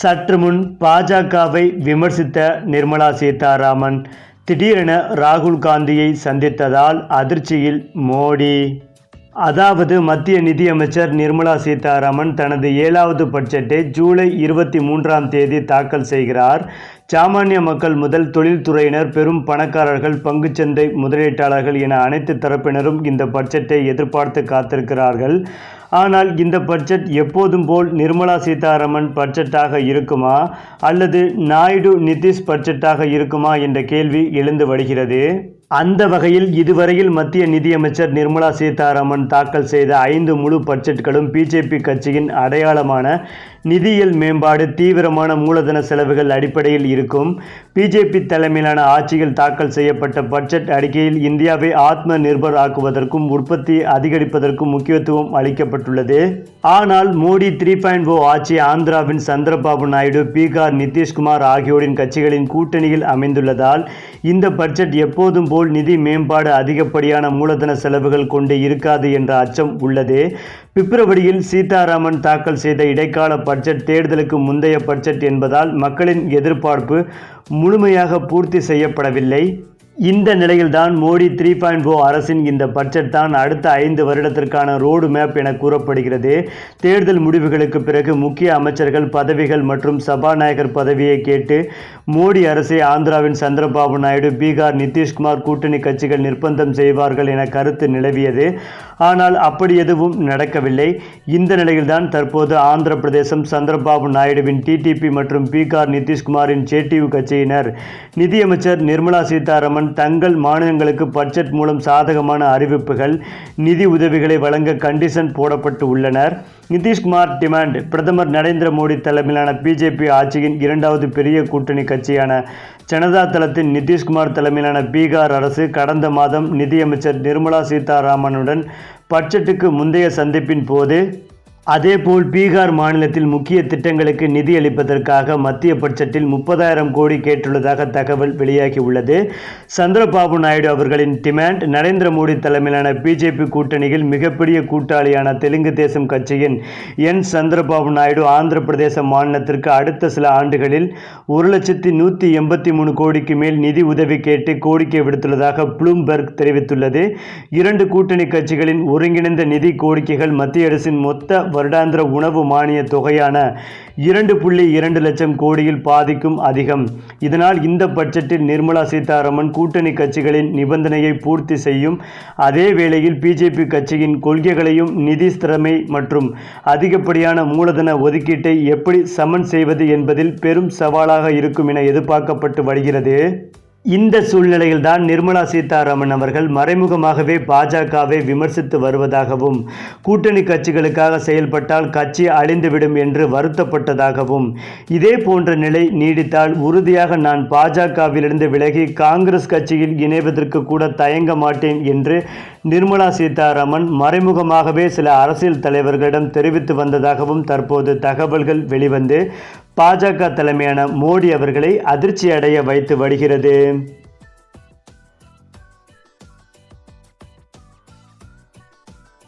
சற்று முன் பாஜகவை விமர்சித்த நிர்மலா சீதாராமன் திடீரென ராகுல் காந்தியை சந்தித்ததால் அதிர்ச்சியில் மோடி. அதாவது மத்திய நிதியமைச்சர் நிர்மலா சீதாராமன் தனது ஏழாவது பட்ஜெட்டை ஜூலை இருபத்தி மூன்றாம் தேதி தாக்கல் செய்கிறார். சாமானிய மக்கள் முதல் தொழில்துறையினர் பெரும் பணக்காரர்கள் பங்குச்சந்தை முதலீட்டாளர்கள் என அனைத்து தரப்பினரும் இந்த பட்ஜெட்டை எதிர்பார்த்து காத்திருக்கிறார்கள். ஆனால் இந்த பட்ஜெட் எப்போதும் போல் நிர்மலா சீதாராமன் பட்ஜெட்டாக இருக்குமா? அல்லது நாயுடு நிதிஷ் பட்ஜெட்டாக இருக்குமா? என்ற கேள்வி எழுந்து வருகிறது. அந்த வகையில் இதுவரையில் மத்திய நிதியமைச்சர் நிர்மலா சீதாராமன் தாக்கல் செய்த ஐந்து முழு பட்ஜெட்களும் பிஜேபி கட்சியின் அடையாளமான நிதியியல் மேம்பாடு தீவிரமான மூலதன செலவுகள் அடிப்படையில் இருக்கும். பிஜேபி தலைமையிலான ஆட்சியில் தாக்கல் செய்யப்பட்ட பட்ஜெட் அறிக்கையில் இந்தியாவை ஆத்ம நிர்பர் ஆக்குவதற்கும் உற்பத்தி அதிகரிப்பதற்கும் முக்கியத்துவம் அளிக்கப்பட்டுள்ளது. ஆனால் மோடி த்ரீ பாயிண்ட் ஓ ஆட்சி ஆந்திராவின் சந்திரபாபு நாயுடு பீகார் நிதிஷ்குமார் ஆகியோரின் கட்சிகளின் கூட்டணியில் அமைந்துள்ளதால் இந்த பட்ஜெட் எப்போதும் போல் நிதி மேம்பாடு அதிகப்படியான மூலதன செலவுகள் கொண்டு இருக்காது என்ற அச்சம் உள்ளது. பிப்ரவரியில் சீதாராமன் தாக்கல் செய்த இடைக்கால பட்ஜெட் தேர்தலுக்கு முந்தைய பட்ஜெட் என்பதால் மக்களின் எதிர்பார்ப்பு முழுமையாக பூர்த்தி செய்யப்படவில்லை. இந்த நிலையில்தான் மோடி த்ரீ பாயிண்ட் ஓ அரசின் இந்த பட்ஜெட் தான் அடுத்த ஐந்து வருடத்திற்கான ரோடு மேப் என கூறப்படுகிறது. தேர்தல் முடிவுகளுக்கு பிறகு முக்கிய அமைச்சர்கள் பதவிகள் மற்றும் சபாநாயகர் பதவியை கேட்டு மோடி அரசை ஆந்திராவின் சந்திரபாபு நாயுடு பீகார் நிதிஷ்குமார் கூட்டணி கட்சிகள் நிர்பந்தம் செய்வார்கள் என கருத்து நிலவியது. ஆனால் அப்படி எதுவும் நடக்கவில்லை. இந்த நிலையில்தான் தற்போது ஆந்திர பிரதேசம் சந்திரபாபு நாயுடுவின் டிடிபி மற்றும் பீகார் நிதிஷ்குமாரின் ஜேடியு கட்சியினர். நிதியமைச்சர் நிர்மலா சீதாராமன் தங்கள் மாநிலங்களுக்கு பட்ஜெட் மூலம் சாதகமான அறிவிப்புகள் நிதி உதவிகளை வழங்க கண்டிஷன் போடப்பட்டு உள்ளனர். நிதிஷ்குமார் டிமாண்ட் பிரதமர் நரேந்திர மோடி தலைமையிலான பிஜேபி ஆட்சியின் இரண்டாவது பெரிய கூட்டணி கட்சியான ஜனதா தளத்தின் நிதிஷ்குமார் தலைமையிலான பீகார் அரசு கடந்த மாதம் நிதியமைச்சர் நிர்மலா சீதாராமனுடன் பட்ஜெட்டுக்கு முந்தைய சந்திப்பின் போது அதேபோல் பீகார் மாநிலத்தில் முக்கிய திட்டங்களுக்கு நிதியளிப்பதற்காக மத்திய பட்ஜெட்டில் முப்பதாயிரம் கோடி கேட்டுள்ளதாக தகவல் வெளியாகியுள்ளது. சந்திரபாபு நாயுடு அவர்களின் டிமாண்ட் நரேந்திர மோடி தலைமையிலான பிஜேபி கூட்டணியில் மிகப்பெரிய கூட்டாளியான தெலுங்கு தேசம் கட்சியின் என். சந்திரபாபு நாயுடு ஆந்திர பிரதேச மாநிலத்திற்கு அடுத்த சில ஆண்டுகளில் ஒரு லட்சத்தி நூற்றி எண்பத்தி மூணு கோடிக்கு மேல் நிதி உதவி கேட்டு கோரிக்கை விடுத்துள்ளதாக ப்ளூம்பெர்க் தெரிவித்துள்ளது. இரண்டு கூட்டணி கட்சிகளின் ஒருங்கிணைந்த நிதி கோரிக்கைகள் மத்திய அரசின் மொத்த வருடாந்திர உணவு மானிய தொகையான இரண்டு புள்ளி இரண்டு லட்சம் கோடியில் பாதிக்கும் அதிகம். இதனால் இந்த பட்ஜெட்டில் நிர்மலா சீதாராமன் கூட்டணி கட்சிகளின் நிபந்தனையை பூர்த்தி செய்யும். அதே வேளையில் பிஜேபி கட்சியின் கொள்கைகளையும் நிதி திறமை மற்றும் அதிகப்படியான மூலதன ஒதுக்கீட்டை எப்படி சமன் செய்வது என்பதில் பெரும் சவாலாக இருக்கும் என எதிர்பார்க்கப்பட்டு வருகிறது. இந்த சூழ்நிலையில்தான் நிர்மலா சீதாராமன் அவர்கள் மறைமுகமாகவே பாஜகவை விமர்சித்து வருவதாகவும் கூட்டணி கட்சிகளுக்காக செயல்பட்டால் கட்சி அழிந்துவிடும் என்று வருத்தப்பட்டதாகவும் இதே போன்ற நிலை நீடித்தால் உறுதியாக நான் பாஜகவிலிருந்து விலகி காங்கிரஸ் கட்சியில் இணைவதற்கு கூட தயங்க மாட்டேன் என்று நிர்மலா சீதாராமன் மறைமுகமாகவே சில அரசியல் தலைவர்களிடம் தெரிவித்து வந்ததாகவும் தற்போது தகவல்கள் வெளிவந்து பாஜக தலைமையான மோடி அவர்களை அதிர்ச்சி அடைய வைத்து வருகிறது.